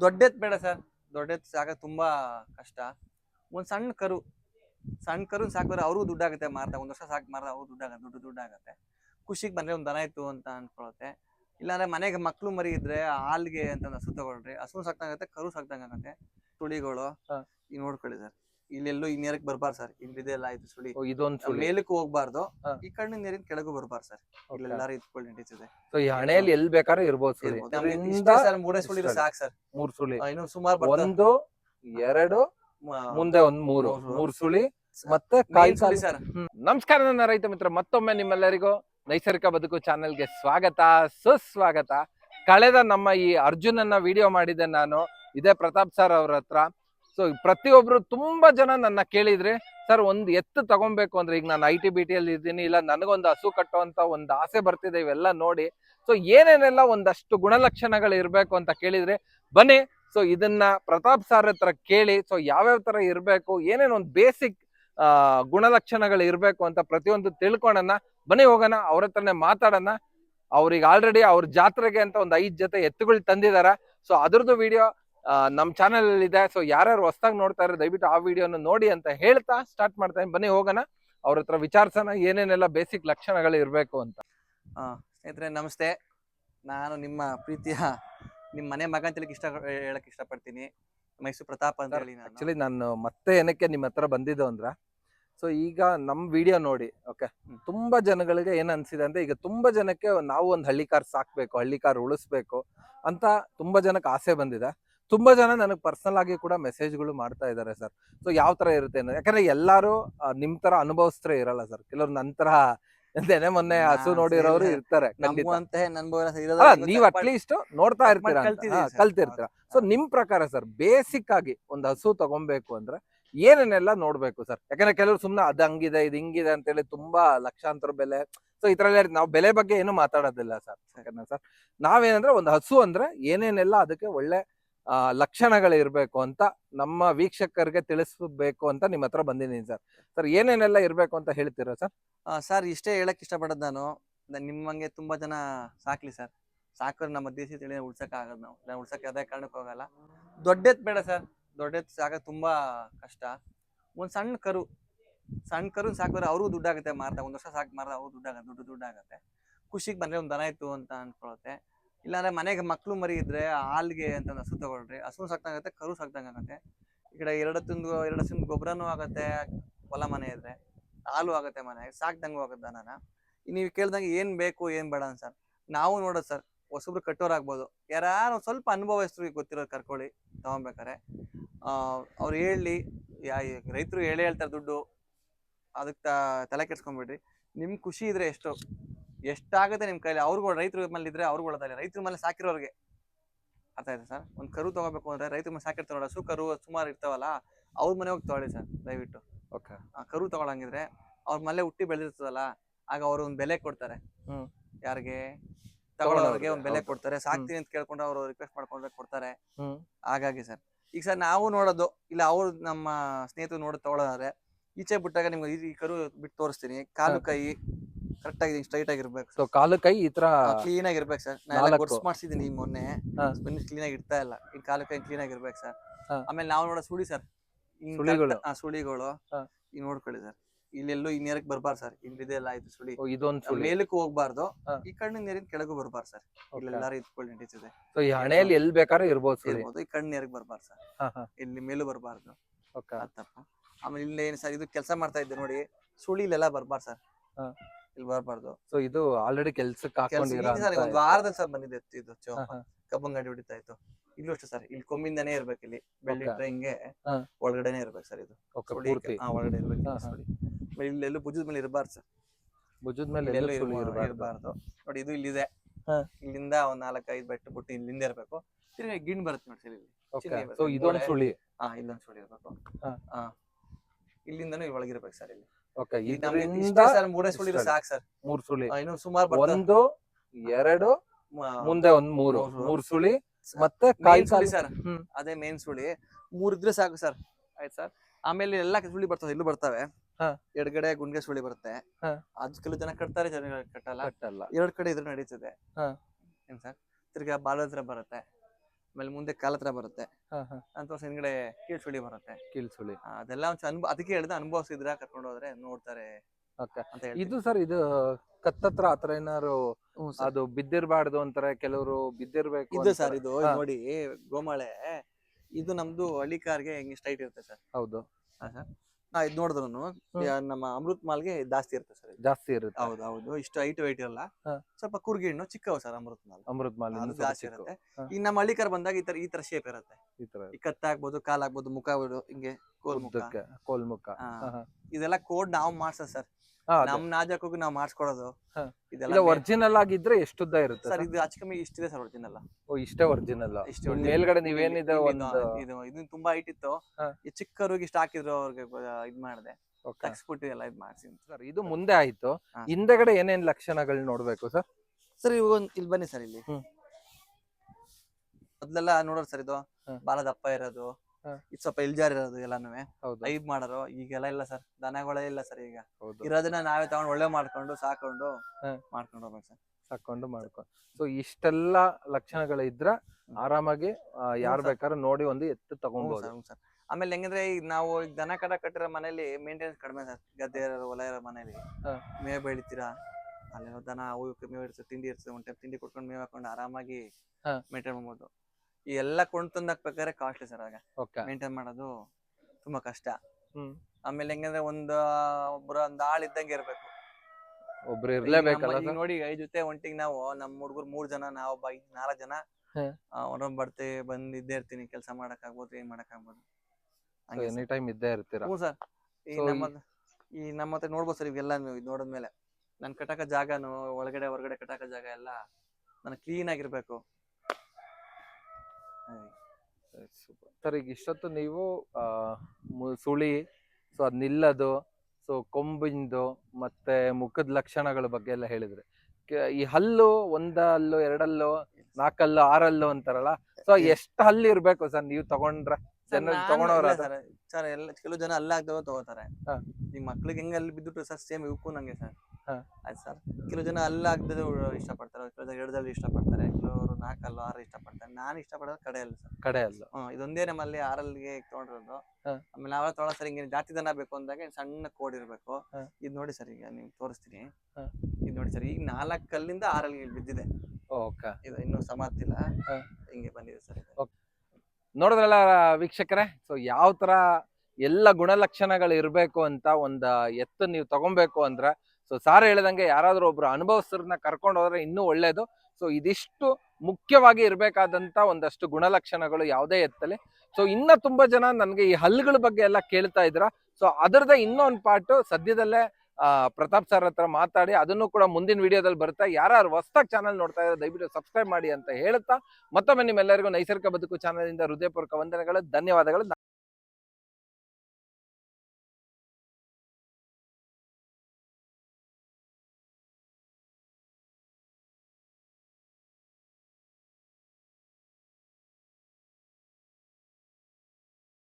ದೊಡ್ಡೆತ್ ಬೇಡ ಸರ್. ದೊಡ್ಡದ್ ಸಾಕ ತುಂಬಾ ಕಷ್ಟ. ಒಂದ್ ಸಣ್ಣ ಕರು ಸಣ್ಣ ಕರು ಸಾಕಿದ್ರೆ ಅವ್ರಿಗೂ ದುಡ್ಡಾಗುತ್ತೆ ಮಾರ್ದಾಗ ಒಂದ್ ವರ್ಷ ಸಾಕ್ ಮಾರ್ದಾಗ ಅವ್ರು ದುಡ್ಡಾಗುತ್ತೆ ದುಡ್ಡು ದುಡ್ಡಾಗತ್ತೆ. ಖುಷಿಗೆ ಬಂದ್ರೆ ಒಂದು ದನ ಇತ್ತು ಅಂತ ಅನ್ಕೊಳತ್ತೆ. ಇಲ್ಲಾಂದ್ರೆ ಮನೆಗೆ ಮಕ್ಳು ಮರಿ ಇದ್ರೆ ಹಾಲ್ಗೆ ಅಂತ ಒಂದ್ ಹಸು ತಗೊಳ್ರಿ. ಹಸು ಸಾಕ್ದಂಗತ್ತೆ ಕರು ಸಾಕ್ದಂಗತ್ತೆ ತುಳಿಗಳು. ಈಗ ನೋಡ್ಕೊಳ್ಳಿ ಸರ್. ಇಲ್ಲೆಲ್ಲೂ ಈ ನೀರಕ್ ಬರ್ಬಾರ್ದು ಸರ್. ಇಲ್ಲಿದೆಲ್ಲ ಆಯ್ತು ಸುಳಿ. ಓ, ಇದೊಂದ್ ಸುಳಿ. ಮೇಲಕ್ಕೂ ಹೋಗ್ಬಾರ್ದು. ಹಾ. ಈ ಕಣ್ಣಿನ ನೀರಿನ ಕೆಳಗೂ ಬರ್ಬಾರ್ದು ಸರ್. ಇಲ್ಲೆಲ್ಲಾರು ಇದ್ಕೊಂಡು ನಡೀತದೆ. ಸೊ ಈ ಹಣೆಯಲ್ಲಿ ಎಲ್ ಬೇಕಾದ್ರೂ ಇರ್ಬೋದು ಸುಳಿ. ಇರ್ಬೋದು. ನಮ್ಗೆ ಇಷ್ಟೇ ಸರ್ ಮೂರೇ ಸುಳಿ. ಸಾಕು ಸರ್. ಮೂರ್ ಸುಳಿ. ಇನ್ನು ಸುಮಾರು. ಒಂದು ಎರಡು ಮ- ಮುಂದೆ ಒಂದ್ ಮೂರು. ಮೂರು. ಮೂರ್ ಸುಳಿ. ಮತ್ತೆ ಕಾಯಿ ಸುಳಿ ಸರ್. ನಮಸ್ಕಾರ ನನ್ನ ರೈತ ಮಿತ್ರ. ಮತ್ತೊಮ್ಮೆ ನಿಮ್ಮೆಲ್ಲರಿಗೂ ನೈಸರ್ಗಿಕ ಬದುಕು ಚಾನೆಲ್ಗೆ ಸ್ವಾಗತ ಸುಸ್ವಾಗತ. ಕಳೆದ ನಮ್ಮ ಈ ಅರ್ಜುನನ್ನ ವಿಡಿಯೋ ಮಾಡಿದ್ದೆ ನಾನು. ಇದೇ ಪ್ರತಾಪ್ ಸರ್ ಅವ್ರ ಹತ್ರ. ಸೊ ಪ್ರತಿಯೊಬ್ರು ತುಂಬಾ ಜನ ನನ್ನ ಕೇಳಿದ್ರೆ, ಸರ್, ಒಂದು ಎತ್ತು ತಗೊಬೇಕು ಅಂದ್ರೆ ಈಗ ನಾನು ಐ ಟಿ ಬಿ ಟಿಯಲ್ಲಿ ಇದ್ದೀನಿ, ಇಲ್ಲ ನನಗೊಂದು ಹಸು ಕಟ್ಟುವಂತ ಒಂದು ಆಸೆ ಬರ್ತಿದೆ ಇವೆಲ್ಲ ನೋಡಿ. ಸೊ ಏನೇನೆಲ್ಲ ಒಂದಷ್ಟು ಗುಣಲಕ್ಷಣಗಳು ಇರಬೇಕು ಅಂತ ಕೇಳಿದ್ರೆ, ಬನ್ನಿ. ಸೊ ಇದನ್ನ ಪ್ರತಾಪ್ ಸಾರ್ ಹತ್ರ ಕೇಳಿ ಸೊ ಯಾವ್ಯಾವ ತರ ಇರಬೇಕು, ಏನೇನು ಒಂದು ಬೇಸಿಕ್ ಗುಣಲಕ್ಷಣಗಳು ಇರಬೇಕು ಅಂತ ಪ್ರತಿಯೊಂದು ತಿಳ್ಕೊಳಣ. ಬನ್ನಿ ಹೋಗೋಣ, ಅವ್ರ ಹತ್ರನೇ ಮಾತಾಡೋಣ. ಅವ್ರಿಗೆ ಆಲ್ರೆಡಿ ಅವ್ರ ಜಾತ್ರೆಗೆ ಅಂತ ಒಂದು ಐದು ಜೊತೆ ಎತ್ತುಗಳು ತಂದಿದಾರ. ಸೊ ಅದ್ರದ್ದು ವಿಡಿಯೋ ನಮ್ಮ ಚಾನೆಲ್ ಅಲ್ಲಿ ಇದೆ ಸೊ ಯಾರ್ಯಾರು ಹೊಸ್ದಾಗಿ ನೋಡ್ತಾ ಇರೋ ದಯವಿಟ್ಟು ಆ ವಿಡಿಯೋನ ನೋಡಿ ಅಂತ ಹೇಳ್ತಾ ಸ್ಟಾರ್ಟ್ ಮಾಡ್ತಾ ಬನ್ನಿ ಹೋಗೋಣ. ಅವ್ರ ಹತ್ರ ವಿಚಾರಿಸೋಣ ಏನೇನೆಲ್ಲ ಬೇಸಿಕ್ ಲಕ್ಷಣಗಳು ಇರಬೇಕು ಅಂತ. ಸ್ನೇಹಿತರೆ ನಮಸ್ತೆ. ನಾನು ನಿಮ್ಮ ಪ್ರೀತಿಯ ನಿಮ್ಮ ಮನೆ ಮಗ ಅಂತ ಹೇಳಕ್ ಇಷ್ಟ ಹೇಳಕ್ ಇಷ್ಟಪಡ್ತೀನಿ. ಮೈಸೂರು ಪ್ರತಾಪ್ ಅಂತ ಹೇಳಿ ನಾನು. ಆಕ್ಚುಲಿ ನಾನು ಮತ್ತೆ ಏನಕ್ಕೆ ನಿಮ್ಮ ಹತ್ರ ಬಂದಿದ್ದು ಅಂದ್ರೆ ಸೊ ಈಗ ನಮ್ಮ ವಿಡಿಯೋ ನೋಡಿ ಓಕೆ ತುಂಬ ತುಂಬಾ ಜನಗಳಿಗೆ ಏನು ಅನ್ಸಿದೆ ಅಂದರೆ ಈಗ ತುಂಬಾ ಜನಕ್ಕೆ ನಾವು ಒಂದು ಹಳ್ಳಿ ಕಾರ್ ಸಾಕ್ಬೇಕು ಹಳ್ಳಿ ಕಾರ್ ಉಳಿಸ್ಬೇಕು ಅಂತ ತುಂಬಾ ಜನಕ್ಕೆ ಆಸೆ ಬಂದಿದೆ. ತುಂಬಾ ಜನ ನನಗೆ ಪರ್ಸನಲ್ ಆಗಿ ಕೂಡ ಮೆಸೇಜ್ಗಳು ಮಾಡ್ತಾ ಇದ್ದಾರೆ ಸರ್ ಸೊ ಯಾವ ತರ ಇರುತ್ತೆ ಅನ್ನೋದು. ಯಾಕಂದ್ರೆ ಎಲ್ಲಾರು ನಿಮ್ ತರ ಅನುಭವಿಸ್ತಾರೆ ಇರಲ್ಲ ಸರ್ ಕೆಲವ್ರು ನಂತರ ನೆನೆ ಮೊನ್ನೆ ಹಸು ನೋಡಿರೋರು ಇರ್ತಾರೆ ನೀವ್ ಅಟ್ಲೀಸ್ಟ್ ನೋಡ್ತಾ ಇರ್ತೀರಾ ಕಲ್ತಿರ್ತೀರ. ಸೊ ನಿಮ್ ಪ್ರಕಾರ ಸರ್ ಬೇಸಿಕ್ ಆಗಿ ಒಂದ್ ಹಸು ತಗೊಬೇಕು ಅಂದ್ರೆ ಏನೇನೆಲ್ಲ ನೋಡ್ಬೇಕು ಸರ್ ಯಾಕಂದ್ರೆ ಕೆಲವರು ಸುಮ್ನೆ ಅದ್ ಹಂಗಿದೆ ಇದು ಹಿಂಗಿದೆ ಅಂತೇಳಿ ತುಂಬಾ ಲಕ್ಷಾಂತರ ಬೆಲೆ. ಸೊ ಇದ್ರಲ್ಲಿ ನಾವು ಬೆಲೆ ಬಗ್ಗೆ ಏನು ಮಾತಾಡೋದಿಲ್ಲ ಸರ್ ಯಾಕಂದ್ರೆ ಸರ್ ನಾವೇನಂದ್ರೆ ಒಂದು ಹಸು ಅಂದ್ರೆ ಏನೇನೆಲ್ಲ ಅದಕ್ಕೆ ಒಳ್ಳೆ ಆ, ಲಕ್ಷಣಗಳು ಇರ್ಬೇಕು ಅಂತ ನಮ್ಮ ವೀಕ್ಷಕರಿಗೆ ತಿಳಿಸ್ಬೇಕು ಅಂತ ನಿಮ್ಮ ಹತ್ರ ಬಂದಿದ್ದೀನಿ ಸರ್. ಸರ್ ಏನೇನೆಲ್ಲ ಇರಬೇಕು ಅಂತ ಹೇಳ್ತೀರಾ ಸರ್? ಸರ್ ಇಷ್ಟೇ ಹೇಳಕ್ ಇಷ್ಟಪಡೋದು ನಾನು. ನಿಮ್ಮಂಗೆ ತುಂಬಾ ಜನ ಸಾಕ್ಲಿ ಸರ್. ಸಾಕ್ರೆ ನಮ್ಮ ದೇಶಿ ತಳಿ ಉಳ್ಸಕ್ ಆಗದ್ ನಾವು. ನಾನು ಉಳ್ಸಕ್ ಯಾವ್ದೇ ಕಾರಣಕ್ಕೂ ಹೋಗಲ್ಲ ದೊಡ್ಡೆತ್ ಬೇಡ ಸರ್. ದೊಡ್ಡೆತ್ ಸಾಕ ತುಂಬಾ ಕಷ್ಟ. ಒಂದ್ ಸಣ್ಣ ಕರು. ಸಣ್ಣ ಕರು ಸಾಕಿದ್ರೆ ಅವ್ರಿಗೂ ದುಡ್ಡಾಗುತ್ತೆ ಮಾರ್ತಾ ಒಂದ್ ವರ್ಷ ಸಾಕ್ ಮಾರ್ದ ಅವ್ರು ದುಡ್ಡಾಗ ದುಡ್ಡು ದುಡ್ಡಾಗತ್ತೆ. ಖುಷಿಗೆ ಬಂದ್ರೆ ಒಂದು ದನ ಇತ್ತು ಅಂತ ಅನ್ಕೊಳತ್ತೆ. ಇಲ್ಲಾಂದ್ರೆ ಮನೆಗೆ ಮಕ್ಕಳು ಮರಿ ಇದ್ರೆ ಹಾಲ್ಗೆ ಅಂತ ಹಸು ತಗೊಳ್ರಿ. ಹಸು ಸಾಕ್ದಂಗತ್ತೆ ಕರು ಸಾಕ್ದಂಗಾಗತ್ತೆ ಈ ಕಡೆ ಎರಡು ತಿಂದು ಎರಡು ತಿಂದು ಗೊಬ್ಬರನೂ ಆಗತ್ತೆ, ಹೊಲ ಮನೆ ಇದ್ರೆ. ಹಾಲು ಆಗುತ್ತೆ ಮನೆಗೆ ಸಾಕ್ದಂಗೂ ಆಗುತ್ತೆ ದನನ. ನೀವು ಕೇಳ್ದಂಗೆ ಏನ್ ಬೇಕು, ಏನ್ ಬೇಡ ಸರ್. ನಾವು ನೋಡೋದು ಸರ್, ಹೊಸಬ್ರು ಕಟ್ಟೋರಾಗ್ಬೋದು. ಯಾರು ಸ್ವಲ್ಪ ಅನುಭವಸ್ಥರಿಗೆ ಗೊತ್ತಿರೋರು ಕರ್ಕೊಳ್ಳಿ, ತಗೊಬೇಕಾರೆ. ಅವ್ರು ಹೇಳಿ, ಯಾ ರೈತರು ಹೇಳೇ ಹೇಳ್ತಾರೆ ದುಡ್ಡು, ಅದಕ್ಕೆ ತಲೆ ಕೆಡ್ಸ್ಕೊಂಡ್ಬಿಡ್ರಿ. ನಿಮ್ ಖುಷಿ ಇದ್ರೆ ಎಷ್ಟು? ಎಷ್ಟಾಗುತ್ತೆ ನಿಮ್ ಕೈಲಿ? ಅವ್ರಿಗೂ ರೈತರ ಮೇಲೆ ಇದ್ರೆ ಅವ್ರುಗಳು ಅದಾರೆ ರೈತರ ಮೇಲೆ ಸಾಕಿರೋರಿಗೆ. ಅರ್ಥ ಆಯ್ತಾ ಸರ್? ಒಂದ್ ಕರು ತಗೋಬೇಕು ಅಂದ್ರೆ ರೈತರ ಮೇಲೆ ಸಾಕಿರ್ತಾರೆ ನೋಡ ಹಸು ಕರು ಸುಮಾರು ಇರ್ತಾವಲ್ಲ ಅವ್ರ ಮನೆ ಹೋಗಿ ತಗೊಳ್ಳಿ ಸರ್ ದಯವಿಟ್ಟು. ಓಕೆ. ಆ ಕರು ತಗೊಳಂಗಿದ್ರೆ ಅವ್ರ ಮನೆ ಹುಟ್ಟಿ ಬೆಳೆದಿರ್ತದಲ್ಲ ಆಗ ಅವ್ರು ಒಂದ್ ಬೆಲೆ ಕೊಡ್ತಾರೆ. ಯಾರಿಗೆ? ತಗೊಳ್ಳೋರಿಗೆ. ಒಂದ್ ಬೆಲೆ ಕೊಡ್ತಾರೆ. ಸಾಕ್ತೀನಿ ಅಂತ ಕೇಳ್ಕೊಂಡು ಅವ್ರು ರಿಕ್ವೆಸ್ಟ್ ಮಾಡ್ಕೊಂಡ್ರೆ ಕೊಡ್ತಾರೆ. ಹಾಗಾಗಿ ಸರ್ ಈಗ ಸರ್ ನಾವು ನೋಡೋದು ಇಲ್ಲ ಅವ್ರು ನಮ್ಮ ಸ್ನೇಹಿತರು ನೋಡೋದು ತಗೊಳ್ಳೋದಾದ್ರೆ ಈಚೆ ಬಿಟ್ಟಾಗ ನಿಮ್ಗೆ ಈ ಕರು ಬಿಟ್ಟು ತೋರಿಸ್ತೀನಿ. ಕಾಲು ಕೈ ಕರೆಕ್ಟ್ ಆಗಿ ಸ್ಟ್ರೈಟ್ ಆಗಿರ್ಬೇಕು ಸೊ ಕಾಲು ಕೈ ಈ ತರ ಕ್ಲೀನ್ ಆಗಿರ್ಬೇಕು ಸರ್ ನಾನು ನಾಲ್ಕು. ಗೊರ್ಸ್ ಮಾಡಿಸಿದೀನಿ ಈ ಮೊನ್ನೆ. ಸ್ಪಿನ್ ಕ್ಲೀನ್ ಆಗಿ ಇಡ್ತಾ ಇಲ್ಲ. ಈ ಕಾಲು ಕೈ ಕ್ಲೀನ್ ಆಗಿರ್ಬೇಕು ಸರ್. ಆಮೇಲೆ ನಾವು ನೋಡೋ ಸುಳಿ ಸರ್ ಸುಳಿಗಳು. ಆ ಸುಳಿಗಳು. ಈಗ ನೋಡ್ಕೊಳ್ಳಿ ಸರ್ ಇಲ್ಲೆಲ್ಲೂ ಈ ನೇರಕ್ಕೆ ಬರ್ಬಾರ್ದು ಸರ್ ಇಲ್ಲಿದೆಲ್ಲ ಆಯ್ತು ಸುಳಿ. ಇದೊಂದು ಮೇಲಕ್ಕೆ ಹೋಗ್ಬಾರ್ದು. ಈ ಕಣ್ಣಿನ ನೀರಿನ ಕೆಳಗೂ ಬರಬಾರ್ದು ಸರ್ ಇಲ್ಲೆಲ್ಲಾರು ಇದ್ಕೊಳ್ಳಿ ನಡೀತಿದೆ. ಸೊ ಈ ಹಣೆಯಲ್ಲಿ ಎಲ್ ಬೇಕಾದ್ರೂ ಇರ್ಬೋದು ಇರ್ಬೋದು. ಈ ಕಣ್ಣು ನೇರಕ್ಕೆ ಬರಬಾರ್ದು ಸರ್. ಇಲ್ಲಿ ಮೇಲೂ ಬರಬಾರ್ದು. ಓಕೆ ಆಮೇಲೆ ಇಲ್ಲಿ ಏನು ಸರ್ ಇದು ಕೆಲಸ ಮಾಡ್ತಾ ಇದ್ದೆ ನೋಡಿ. ಸುಳಿ ಇಲ್ಲೆಲ್ಲ ಬರ್ಬಾರ್ದು ಸರ್. ಇಲ್ಲಿ ಬರ್ಬಾರ್ದು. ಸೊ ಇದು ಆಲ್ರೆಡಿ ಕೆಲ್ಸಕ್ಕೆ ಕೆಲಸ ಹಾಕೊಂಡಿರೋ ಸರ್ ಒಂದು ವಾರದಲ್ಲಿ ಸರ್ ಬಂದಿದೆ ಎತ್ತು ಇದು ಚೌ. ಕಬ್ಬನ್ ಗಾಡಿ ಹೊಡಿತಾ ಇತ್ತು ಇಲ್ಲೂ ಅಷ್ಟೇ ಸರ್ ಇಲ್ಲಿ ಕೊಂಬಿಂದನೇ ಇರ್ಬೇಕು ಇಲ್ಲಿ. ಬೆಳ್ಳಿಟ್ರೆ ಹಿಂಗೆ. ಒಳಗಡೆನೆ ಇರ್ಬೇಕು ಸರ್ ಇದು. ಹಾ, ಒಳಗಡೆ ಇರ್ಬೇಕು ನೋಡಿ ಇಲ್ಲೆಲ್ಲೂ ಭುಜದ ಮೇಲೆ ಇರಬಾರ್ದು ಸರ್. ಭುಜದ ಮೇಲೆ ಇರಬಾರ್ದು. ನೋಡಿ ಇದು ಇಲ್ಲಿದೆ. ಇಲ್ಲಿಂದ ಒಂದ್ ನಾಲ್ಕೈದು ಬೆಟ್ಟು ಬಿಟ್ಟು ಇಲ್ಲಿಂದ ಇರ್ಬೇಕು. ತಿರ್ಗಿ ಗಿಣ್ ಬರುತ್ತೆ ನೋಡಿ ಸರ್ ಇಲ್ಲಿ. ಇದೊಂದ್. ಸುಳಿ. ಹಾ ಇಲ್ಲೊಂದು ಸುಳಿ ಇರ್ಬೇಕು. ಹಾ. ಇಲ್ಲಿಂದನೂ ಒಳಗಿರ್ಬೇಕು ಸರ್ ಇಲ್ಲಿ. ಓಕೆ ಇದರಿಂದ ಸರ್ ಮೂರೇ ಸುಳಿ ಸಾಕು ಸರ್. ಮೂರ್ ಸುಳಿ. ಇನ್ನು ಸುಮಾರು ಒಂದು ಎರಡು ಮುಂದೆ ಒಂದ್ ಮೂರು. ಮೂರು. ಸುಳಿ. ಮತ್ತೆ ಕಾಯಿ ಸುಳಿ ಸರ್. ಅದೇ ಮೇನ್ ಸುಳಿ. ಮೂರ್ ಇದ್ರೆ ಸಾಕು ಸರ್. ಆಯ್ತು ಸರ್. ಆಮೇಲೆ ಎಲ್ಲಾ ಸುಳಿ ಬರ್ತದೆ ಇಲ್ಲೂ ಬರ್ತವೆ. ಎಡಗಡೆ ಗುಂಡ್ಗೆ ಸುಳಿ ಬರುತ್ತೆ. ಅದು ಕೆಲವು ಜನ ಕಟ್ತಾರೆ ಜನ ಕಟ್ಟಲ್ಲ. ಕಟ್ಟಲ್ಲ. ಎರಡ್ ಕಡೆ ಇದ್ರೆ ನಡೀತದೆ. ಏನ್ ಸರ್? ತಿರ್ಗಾ ಬಾಲ ಹತ್ರ ಬರುತ್ತೆ. ಆಮೇಲೆ ಮುಂದೆ ಕಾಲ ಹತ್ರ ಬರುತ್ತೆ. ಅಂತ ವರ್ಷ ಹಿಂದ್ಗಡೆ ಕೀಳ್ ಸುಳಿ ಬರುತ್ತೆ. ಕಿಲ್ಸುಳಿ ಆ, ಅದೆಲ್ಲ ಒಂಚೂರು ಅನುಭವ ಅದಕ್ಕೆ ಹೇಳಿದ ಅನುಭವಿಸಿದ್ರ ಕರ್ಕೊಂಡು ಹೋದ್ರೆ ನೋಡ್ತಾರೆ ಅಂತ. ಇದು ಸರ್ ಇದು ಕತ್ತತ್ರ ಆತರ ಏನಾರು ಅದು ಬಿದ್ದಿರ್ಬಾರ್ದು ಅಂತಾರೆ ಕೆಲವರು ಬಿದ್ದಿರ್ಬೇಕು ಇದು ಸರ್ ಅಂತಾರೆ. ಇದು ಹಾ. ನೋಡಿ ಗೋಮಾಳೆ ಇದು ನಮ್ದು ಹಳ್ಳಿ ಕಾರ್ಗೆ ಹಿಂಗೆ ಸ್ಟೈಟ್ ಇರುತ್ತೆ ಸರ್. ಹೌದು. ನಾ ಇದು ನೋಡಿದ್ರು ನಮ್ಮ ಅಮೃತ್ ಮಾಲ್ಗೆ ಜಾಸ್ತಿ ಇರುತ್ತೆ ಸರ್ ಜಾಸ್ತಿ ಇರುತ್ತೆ. ಹೌದು ಹೌದು. ಇಷ್ಟು ಹೈಟ್ ವೈಟ್ ಇರಲ್ಲ ಸ್ವಲ್ಪ ಕುರ್ಗಿ ಹಣ್ಣು ಚಿಕ್ಕವು ಸರ್ ಅಮೃತ್ ಮಾಲ್. ಅಮೃತ್ ಮಾಲ್ ಜಾಸ್ತಿ. ಇರುತ್ತೆ. ಈಗ ಈ ನಮ್ಮ ಹಳ್ಳಿ ಕಾರ್ ಬಂದಾಗ ಈ ತರ ಈ ತರ ಶೇಪ್ ಇರುತ್ತೆ. ಈ ಕತ್ತ ಆಗ್ಬೋದು ಕಾಲ್ ಆಗ್ಬೋದು ಮುಖ ಹಿಂಗೆ ಕೋಲ್ ಮುಖ. ಕೋಲ್ ಹಾ. ಇದೆಲ್ಲ ಕೋಡ್ ನಾವು ಮಾಡ್ಸೋದು ಸರ್. ನಮ್ ನಾಜಕೋಗಿ ನಾವು ಮಾಡ್ಸ್ಕೊಡೋದು. ಇದೆಲ್ಲ ಒರಿಜಿನಲ್ ಆಗಿದ್ರೆ ಎಷ್ಟುದ್ದ ಇರುತ್ತೆ ಸರ್ ಇದು ಹೆಚ್ಚು ಕಮ್ಮಿ ಇಷ್ಟಿದೆ ಸರ್ ಒರಿಜಿನಲ್ ಓ ಇಷ್ಟೇ ಒರಿಜಿನಲ್ ಇಷ್ಟು ಮೇಲ್ಗಡೆ ನೀವೇನಿದೆ ಒಂದು ಇದು- ತುಂಬಾ ಹೈಟ್ ಇತ್ತು. ಈ ಚಿಕ್ಕವ್ರಿಗೆ ಇಷ್ಟ ಹಾಕಿದ್ರು ಅವ್ರಿಗೆ ಇದ್ ಮಾಡಿದೆ. ತಗ್ಸ್ಬಿಟ್ಟು ಎಲ್ಲ ಇದ್ ಮಾಡ್ಸಿ ಸರ್ ಇದು ಮುಂದೆ ಆಯ್ತು. ಹಿಂದೆಗಡೆ ಏನೇನ್ ಲಕ್ಷಣಗಳು ನೋಡ್ಬೇಕು ಸರ್? ಸರ್ ಇವಾಗ ಒಂದ್- ಇಲ್ಲಿ ಬನ್ನಿ ಸರ್ ಇಲ್ಲಿ. ಮೊದ್ಲೆಲ್ಲಾ ನೋಡೋರು ಸರ್ ಇದು. ಬಾಲ ದಪ್ಪ ಇರೋದು. ಇದು ಸ್ವಲ್ಪ ಇಲ್ಜಾರ್ ಇರೋದು ಎಲ್ಲಾನು ಹೌದು. ಐದ್ ಮಾಡೋರು. ಈಗೆಲ್ಲ ಇಲ್ಲ ಸರ್. ದನಗಳೇ ಇಲ್ಲ ಸರ್ ಈಗ. ಇರೋದನ್ನ ನಾವೇ ತಗೊಂಡು ಒಳ್ಳೆ ಮಾಡ್ಕೊಂಡು ಸಾಕೊಂಡು. ಮಾಡ್ಕೊಂಡು ಹೋಗ್ಬೇಕು ಸರ್. ಸಾಕೊಂಡು ಮಾಡ್ಕೊಂಡು ಸೊ ಇಷ್ಟೆಲ್ಲ ಲಕ್ಷಣಗಳು ಇದ್ರ ಆರಾಮಾಗಿ ಯಾರು. ಬೇಕಾದ್ರೂ ನೋಡಿ ಒಂದು ಎತ್ತು ತಗೊಂಡು ಸರ್ ಆಮೇಲೆ ಹೆಂಗಂದ್ರೆ ಈಗ ನಾವು ಈಗ ದನ ಕಡ ಕಟ್ಟಿರೋ ಮನೇಲಿ ಮೇಂಟೆನೆನ್ಸ್ ಕಡಿಮೆ ಸರ್. ಗದ್ದೆ ಇರೋ ಹೊಲ ಇರೋ ಮನೇಲಿ ಮೇವ್ ಬೆಳಿತೀರಾ? ಅಲ್ಲಿ ದನ ಅವು ಮೇವ್ ಇರ್ತದೆ ತಿಂಡಿ ಇರ್ತದೆ ಒಂದ್ ಟೈಮ್ ತಿಂಡಿ ಕೊಟ್ಕೊಂಡು ಮೇವ್ ಹಾಕೊಂಡು ಆರಾಮಾಗಿ. ಮೇಂಟೈನ್ ಮಾಡ್ಬೋದು. ಈ ಎಲ್ಲ ಕೊಂಡು ತಂದ ಹಾಕ್ಬೇಕಾದ್ರೆ ಕಾಸ್ಟ್ಲಿ ಸರ್ ಆಗ. ಓಕೆ ಮೇಂಟೈನ್ ಮಾಡೋದು ತುಂಬಾ ಕಷ್ಟ. ಹ್ಮ್. ಆಮೇಲೆ ಹೆಂಗಂದ್ರೆ ಒಂದ್ ಒಬ್ರು ಒಂದ್ ಆಳ್ ಇದ್ದಂಗೆ ಇರ್ಬೇಕು. ಒಬ್ರು ಇರ್ಲೇಬೇಕಲ್ಲ ಈಗ ನೋಡಿ ಐದ್ ಜೊತೆ ಒಂಟಿಗೆ ನಾವು ನಮ್ ಹುಡುಗರು ಮೂರ್ ಜನ ನಾವು ಐದ್ ನಾಲ್ಕ್ ಜನ ಹಾ. ಒಂದೊಂದ್ ಬರ್ತೀವಿ ಬಂದ್ ಇದ್ದೇ ಇರ್ತೀನಿ. ಕೆಲಸ ಮಾಡಕ್ ಆಗ್ಬೋದು ಏನ್ ಮಾಡಕ್ ಆಗ್ಬೋದು. ಹಂಗೆ ಎನಿ ಟೈಮ್ ಇದ್ದೇ ಇರ್ತೀರಾ? ಹ್ಞೂ ಸರ್ ಈ So, ನಮ್ಮ ಈ ನಮ್ಮ ಹತ್ರ ನೋಡ್ಬೋದು ಸರ್ ಇವೆಲ್ಲ ನೀವು ಇದು ನೋಡಿದ್ಮೇಲೆ. ನನ್ ಕಟಕ ಜಾಗನು ಒಳಗಡೆ ಹೊರಗಡೆ ಕಟಕ ಜಾಗ ಎಲ್ಲ ನನ್ ಕ್ಲೀನ್ ಆಗಿರ್ಬೇಕು. ಸರ್ ಈಗ ಇಷ್ಟೊತ್ತು ನೀವು ಸುಳಿ ಸೊ ಅದು ನಿಲ್ಲೋದು ಸೊ ಕೊಂಬಿಂದು ಮತ್ತೆ ಮುಖದ ಲಕ್ಷಣಗಳ ಬಗ್ಗೆ ಎಲ್ಲ ಹೇಳಿದ್ರಿ. ಈ ಹಲ್ಲು ಒಂದ ಹಲ್ಲು ಎರಡಲ್ಲು ನಾಲ್ಕಲ್ಲು ಆರಲ್ಲು ಅಂತಾರಲ್ಲ ಸೊ ಎಷ್ಟು ಹಲ್ಲು ಇರ್ಬೇಕು ಸರ್ ನೀವು ತಗೊಂಡ್ರೆ? ಜನ ಸರ್. ಎಲ್ಲ ಕೆಲವು ಜನ ಅಲ್ಲ ಆಗ್ದವ ತಗೋತಾರೆ. ನಿಮ್ ಈಗ ಮಕ್ಳಿಗೆ ಹೆಂಗ ಅಲ್ಲಿ ಬಿದ್ದುಟ್ಟು ಸರ್ ಸೇಮ್ ಇವಕ್ಕೂ ನಂಗೆ ಸರ್. ಹಾ. ಆಯ್ತು ಸರ್. ಕೆಲವು ಜನ ಅಲ್ಲ ಆಗ್ದದ ಇಷ್ಟಪಡ್ತಾರೆ ಕೆಲವು ಜನ ಎರಡದಲ್ಲಿ ಇಷ್ಟಪಡ್ತಾರೆ ಕೆಲವರು ನಾಲ್ಕಲ್ಲು ಆರು ಇಷ್ಟಪಡ್ತಾರೆ ನಾನು ಇಷ್ಟಪಡೋದು ಕಡೆಯಲ್ಲ ಸರ್. ಕಡೆ ಅಲ್ಲ ಹ್ಮ್ ಇದೊಂದೇ ನಮ್ಮಲ್ಲಿ ಆರಲ್ಲಿಗೆ ತೊಗೊಂಡಿರೋದು. ಹಾ. ಆಮೇಲೆ ನಾವೆಲ್ಲ ತೊಗೊಳ ಸರ್ ಹಿಂಗೆ ಜಾತಿ ದನ ಬೇಕು ಅಂದಾಗ ಸಣ್ಣ ಕೋಡ್ ಇರಬೇಕು. ಹಾ. ಇದು ನೋಡಿ ಸರ್ ಈಗ ನಿಮ್ಗೆ ತೋರಿಸ್ತೀನಿ. ಇದ್ ಇದು ನೋಡಿ ಸರ್ ಈಗ ನಾಲ್ಕಲ್ಲಿಂದ ಆರಲ್ಲಿ ಬಿದ್ದಿದೆ. ಓಕೆ. ಇದು ಇನ್ನೂ ಸಮಾತಿಲ್ಲ ಹಾ. ಹಿಂಗೆ ಬಂದಿದೆ ಸರ್ ಇದು. ನೋಡಿದ್ರಲ್ಲ ವೀಕ್ಷಕರೇ ಸೊ ಯಾವ ತರ ಎಲ್ಲ ಗುಣಲಕ್ಷಣಗಳು ಇರಬೇಕು ಅಂತ ಒಂದ್ ಎತ್ತು ನೀವು ತಗೊಬೇಕು ಅಂದ್ರೆ ಸೊ ಸಾರ್ ಹೇಳಿದಂಗೆ ಯಾರಾದ್ರೂ ಒಬ್ರು ಅನುಭವಸ್ಥರನ್ನ ಕರ್ಕೊಂಡು ಹೋದ್ರೆ ಇನ್ನೂ ಒಳ್ಳೇದು. ಸೊ ಇದಿಷ್ಟು ಮುಖ್ಯವಾಗಿ ಇರಬೇಕಾದಂತ ಒಂದಷ್ಟು ಗುಣಲಕ್ಷಣಗಳು ಯಾವುದೇ ಎತ್ತಲೆ. ಸೊ ಇನ್ನ ತುಂಬಾ ಜನ ನನಗೆ ಈ ಹಲ್ಲುಗಳ ಬಗ್ಗೆ ಎಲ್ಲ ಕೇಳ್ತಾ ಇದ್ರ. ಸೊ ಅದರದ ಇನ್ನೊಂದು ಪಾರ್ಟ್ ಸದ್ಯದಲ್ಲೇ ಪ್ರತಾಪ್ ಸರ್ ಹತ್ರ ಮಾತಾಡಿ, ಅದನ್ನು ಕೂಡ ಮುಂದಿನ ವಿಡಿಯೋದಲ್ಲಿ ಬರುತ್ತೆ. ಯಾರು ಹೊಸ್ದಾಗಿ ಚಾನಲ್ ನೋಡ್ತಾ ಇದ್ದಾರೆ ದಯವಿಟ್ಟು ಸಬ್ಸ್ಕ್ರೈಬ್ ಮಾಡಿ ಅಂತ ಹೇಳ್ತಾ. ಮತ್ತೊಮ್ಮೆ ನಿಮ್ಮೆಲ್ಲರಿಗೂ ನೈಸರ್ಗಿಕ ಬದುಕು ಚಾನಲ್ ಇಂದ ಹೃದಯಪೂರ್ವಕ ವಂದನೆಗಳು, ಧನ್ಯವಾದಗಳು.